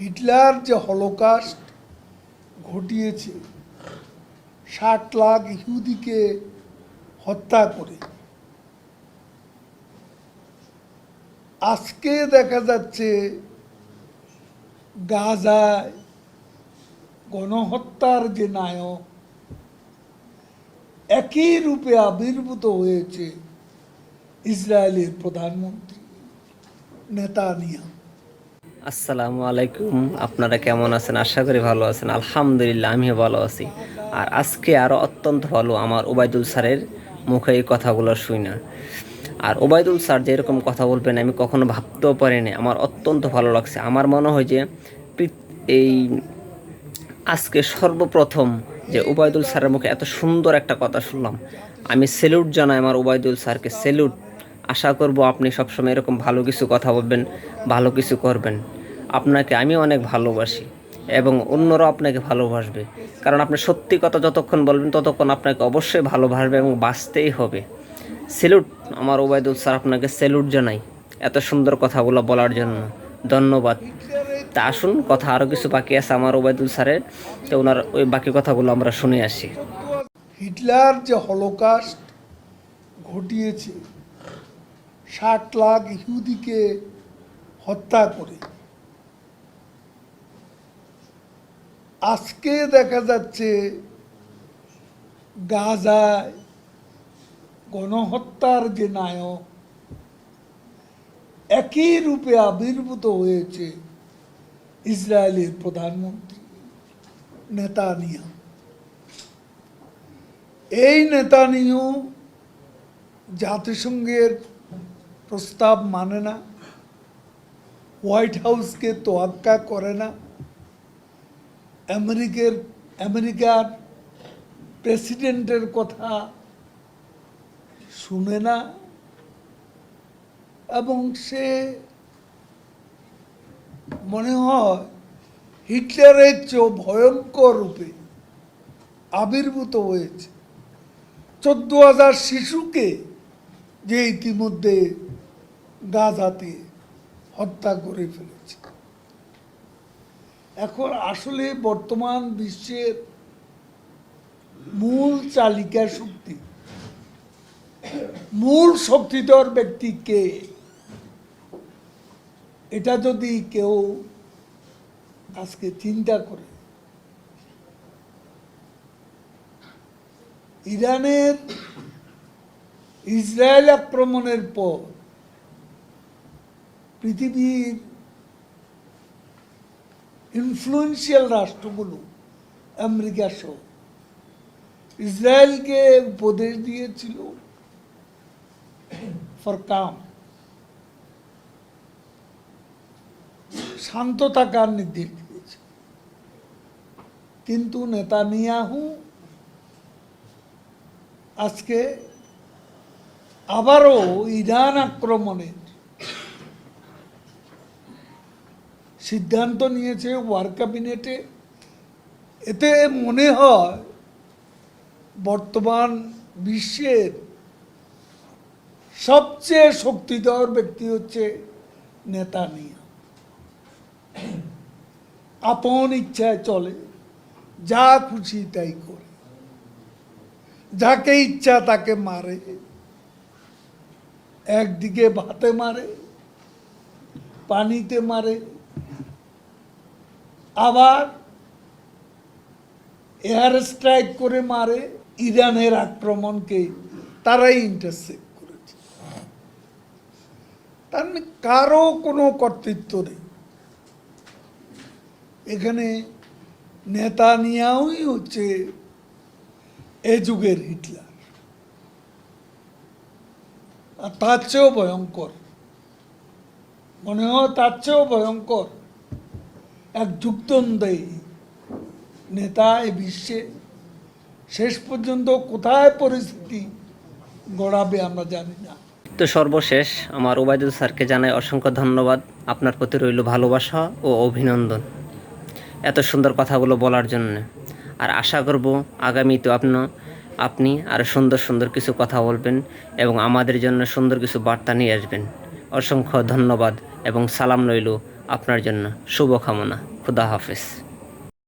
Hitler যে Holocaust ঘটিয়েছে, ষাট লাখ ইহুদিকে হত্যা করে। আজকে দেখা যাচ্ছে গাজায় গণহত্যার যে নায়ক, একই রূপে আবির্ভূত হয়েছে ইসরায়েলের প্রধানমন্ত্রী নেতানিয়া আসসালামু আলাইকুম। আপনারা কেমন আছেন? আশা করি ভালো আছেন। আলহামদুলিল্লাহ, আমিও ভালো আছি। আর আজকে আরও অত্যন্ত ভালো আমার ওবায়দুল স্যারের মুখে এই কথাগুলো শুই না। আর ওবায়দুল স্যার যেরকম কথা বলবেন, আমি কখনো ভাবতেও পারিনি। আমার অত্যন্ত ভালো লাগছে। আমার মনে হয় যে এই আজকে সর্বপ্রথম যে ওবায়দুল স্যারের মুখে এত সুন্দর একটা কথা শুনলাম। আমি সেলুট জানাই আমার ওবায়দুল স্যারকে। সেলুট। আশা করব আপনি সবসময় এরকম ভালো কিছু কথা বলবেন, ভালো কিছু করবেন। আপনাকে আমি অনেক ভালোবাসি এবং অন্যরাও আপনাকে ভালোবাসবে। কারণ আপনি সত্যি কথা যতক্ষণ বলবেন ততক্ষণ আপনাকে অবশ্যই ভালোবাসবে এবং বাঁচতেই হবে। সেলুট, আমার ওবায়দুল স্যার আপনাকে সেলুট জানাই এত সুন্দর কথাগুলো বলার জন্য। ধন্যবাদ। তা আসুন, কথা আরও কিছু বাকি আছে আমার ওবায়দুল স্যারের। তো ওনার ওই বাকি কথাগুলো আমরা শুনে আসি। হিটলার যে হলোকাস্ট ঘটিয়েছে ষাট লাখ ইহুদিকে হত্যা করে। আজকে দেখা যাচ্ছে গাজায় গণহত্যার যে নায়ক, একই রূপে আবির্ভূত হয়েছে ইসরায়েলের প্রধানমন্ত্রী নেতানিয়া এই নেতানিয়াহু জাতিসংঘের প্রস্তাব মানে না। হোয়াইট হাউসকে তোয়াক্কা করে না। আমেরিকার আমেরিকার প্রেসিডেন্টের কথা শুনে না। এবং সে মনে হয় হিটলারের চেয়েও ভয়ঙ্কর রূপে আবির্ভূত হয়েছে। চোদ্দ হাজার শিশুকে যে ইতিমধ্যে গাজাতে হত্যা করে ফেলেছে। এখন আসলে বর্তমান বিশ্বের মূল চালিকা শক্তি, মূল শক্তিধর ব্যক্তিকে এটা যদি কেউ আজকে চিন্তা করে, ইরানের ইসরায়েল আক্রমণের পর পৃথিবীর ইনফ্লুয়েন্সিয়াল রাষ্ট্রগুলো, আমেরিকা সহ। ইসরায়েলকে উপদেশ দিয়েছিল ফর কাম শান্ত থাকার নির্দেশ দিয়েছে। কিন্তু নেতানিয়াহু আজকে আবারও ইরান আক্রমণের সিদ্ধান্ত নিয়েছে ওয়ার ক্যাবিনেটে। এতে মনে হয় বর্তমান বিশ্বের সবচেয়ে শক্তিধর ব্যক্তি হচ্ছে নেতা নেতানিয়া আপন ইচ্ছায় চলে, যা খুশি তাই করে। যাকে ইচ্ছা তাকে মারে, একদিকে ভাতে মারে, পানিতে মারে আবার এয়ার স্ট্রাইক করে মারে ইরানের আক্রমণকে তারাই ইন্টারসেপ্ট করেছে। তার মানে কারও কোনো কর্তৃত্ব নেই। এখানে নেতা নিয়াই হচ্ছে এ যুগের হিটলার। আর তার চেয়েও ভয়ঙ্কর। মনে হয় তার চেয়েও ভয়ঙ্কর এক যুগতন্দ্রী নেতা এ বিশ্বে শেষ পর্যন্ত কোথায় পরিস্থিতি গড়াবে আমরা জানি না। তো সর্বশেষ আমার ওবায়দুল স্যারকে জানাই অসংখ্য ধন্যবাদ। আপনার প্রতি রইল ভালোবাসা ও অভিনন্দন এত সুন্দর কথাগুলো বলার জন্য। আর আশা করব আগামীতে আপনার আপনি আরও সুন্দর সুন্দর কিছু কথা বলবেন এবং আমাদের জন্য সুন্দর কিছু বার্তা নিয়ে আসবেন। অসংখ্য ধন্যবাদ এবং সালাম রইল আপনার জন্য। শুভকামনা। খুদা হাফেজ।